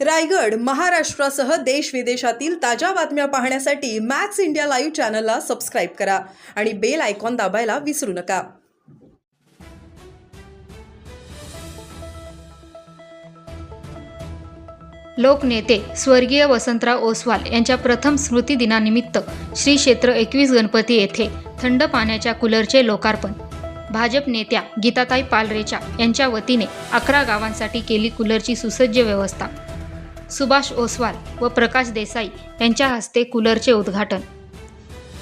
रायगड महाराष्ट्रासह देश विदेशातील ताज्या बातम्या पाहण्यासाठी मॅक्स इंडिया लाईव्ह चॅनलला सबस्क्राईब करा आणि बेल आयकॉन दाबायला विसरू नका. लोकनेते स्वर्गीय वसंतराव ओसवाल यांच्या प्रथम स्मृतिदिनानिमित्त श्री क्षेत्र एकवीस गणपती येथे थंड पाण्याच्या कूलरचे लोकार्पण. भाजप नेत्या गीताताई पालरेचा यांच्या वतीने अकरा गावांसाठी केली कूलरची सुसज्ज व्यवस्था. सुभाष ओसवाल व प्रकाश देसाई यांच्या हस्ते कूलरचे उद्घाटन.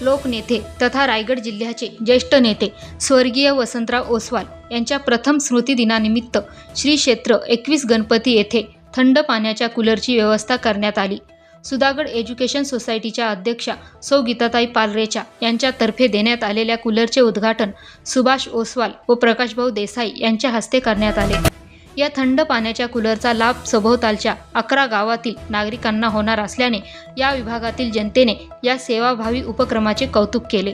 लोकनेते तथा रायगड जिल्ह्याचे ज्येष्ठ नेते स्वर्गीय वसंतराव ओसवाल यांच्या प्रथम स्मृतिदिनानिमित्त श्री क्षेत्र एकवीस गणपती येथे थंड पाण्याच्या कूलरची व्यवस्था करण्यात आली. सुधागड एज्युकेशन सोसायटीच्या अध्यक्षा सौ गीताताई पालरेचा यांच्यातर्फे देण्यात आलेल्या कूलरचे उद्घाटन सुभाष ओसवाल व प्रकाशभाऊ देसाई यांच्या हस्ते करण्यात आले. या थंड पाण्याच्या कूलरचा लाभ सभोवतालच्या अकरा गावातील नागरिकांना होणार असल्याने या विभागातील जनतेने या सेवाभावी उपक्रमाचे कौतुक केले.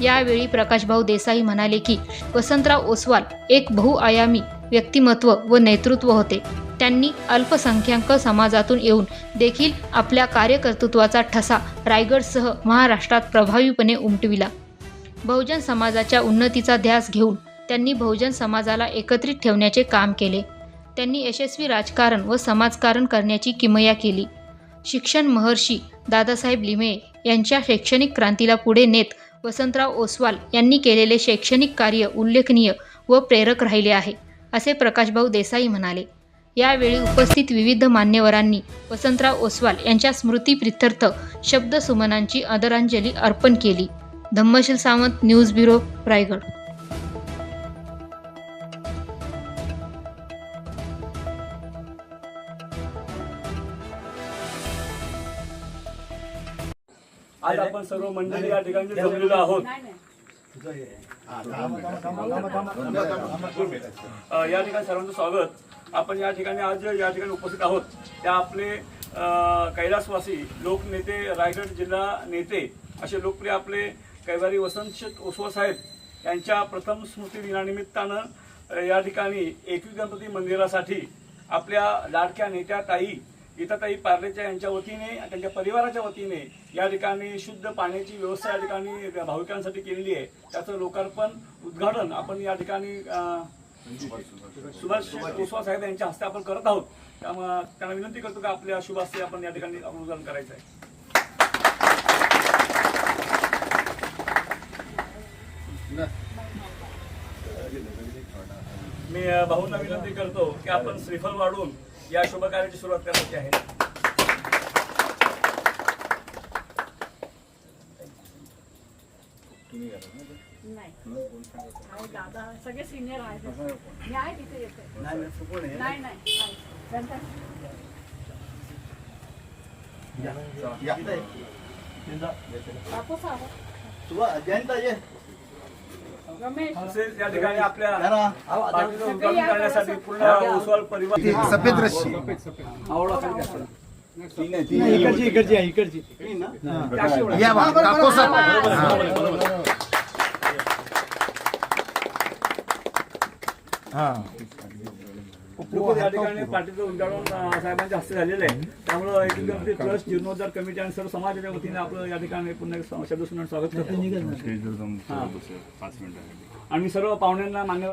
यावेळी प्रकाशभाऊ देसाई म्हणाले की वसंतराव ओसवाल एक बहुआयामी व्यक्तिमत्व व नेतृत्व होते. त्यांनी अल्पसंख्याक समाजातून येऊन देखील आपल्या कार्यकर्तृत्वाचा ठसा रायगडसह महाराष्ट्रात प्रभावीपणे उमटविला. बहुजन समाजाच्या उन्नतीचा ध्यास घेऊन त्यांनी बहुजन समाजाला एकत्रित ठेवण्याचे काम केले. त्यांनी यशस्वी राजकारण व समाजकारण करण्याची किमया केली. शिक्षण महर्षी दादासाहेब लिमे यांच्या शैक्षणिक क्रांतीला पुढे नेत वसंतराव ओसवाल यांनी केलेले शैक्षणिक कार्य उल्लेखनीय व प्रेरक राहिले आहे असे प्रकाशभाऊ देसाई म्हणाले. यावेळी उपस्थित विविध मान्यवरांनी वसंतराव ओसवाल यांच्या स्मृतीप्रित्यर्थ शब्दसुमनांची आदरांजली अर्पण केली. Dhammasheel Sawant news bureau Raigad. आज आपण सर्व मंडळी या ठिकाणी जमलेलो आहोत. या ठिकाणी सर्वांचं स्वागत. आपण या ठिकाणी आज या ठिकाणी उपस्थित आहोत. त्या आपले कैलासवासी लोकनेते रायगड जिल्हा नेते असे लोकप्रिय आपले कैवारी वसंत शेठ ओसवा साहेब यांच्या प्रथम स्मृती दिनानिमित्तानं अ, या ठिकाणी एकवी गणपती मंदिरासाठी आपल्या लाडक्या नेत्या ताई गीताताई पार्लेच्या यांच्या वतीने त्यांच्या परिवाराच्या वतीने या ठिकाणी शुद्ध पाण्याची व्यवस्था या ठिकाणी भाविकांसाठी केलेली आहे. त्याचं लोकार्पण उद्घाटन आपण या ठिकाणी सुभाष कुशवा साहेब यांच्या हस्ते आपण करत आहोत. त्यामुळे त्यांना विनंती करतो की आपल्या शुभास्ते आपण या ठिकाणी अनुदान करायचं आहे. मी भाऊंना विनंती करतो की आपण श्रीफल वाढून या शुभ कार्याची सुरुवात करायची आहे. दादा सगळे सिनियर आहेत. मी आहे तिथे येते नाही नाही बापूस आहो. रमेश तसेच या ठिकाणी आपल्या पार्टीचं उद्घाटन करण्यासाठी पूर्ण ओसवाल परिवार. सफेद रस्सी. इकडची इकडची आहे इकडची. या बा, कापूस आपण. हा. या ठिकाणी पार्टीचं उद्घाटन अं, साहेबांच्या हस्ते झालेलं आहे त्यामुळं ट्रस्ट जीर्णोद्धार कमिटी आणि सर्व समाजाच्या वतीने आपलं या ठिकाणी पुन्हा एक शब्द सुनून स्वागत करतो. हा. आणि सर्व पाहुण्यांना मान्य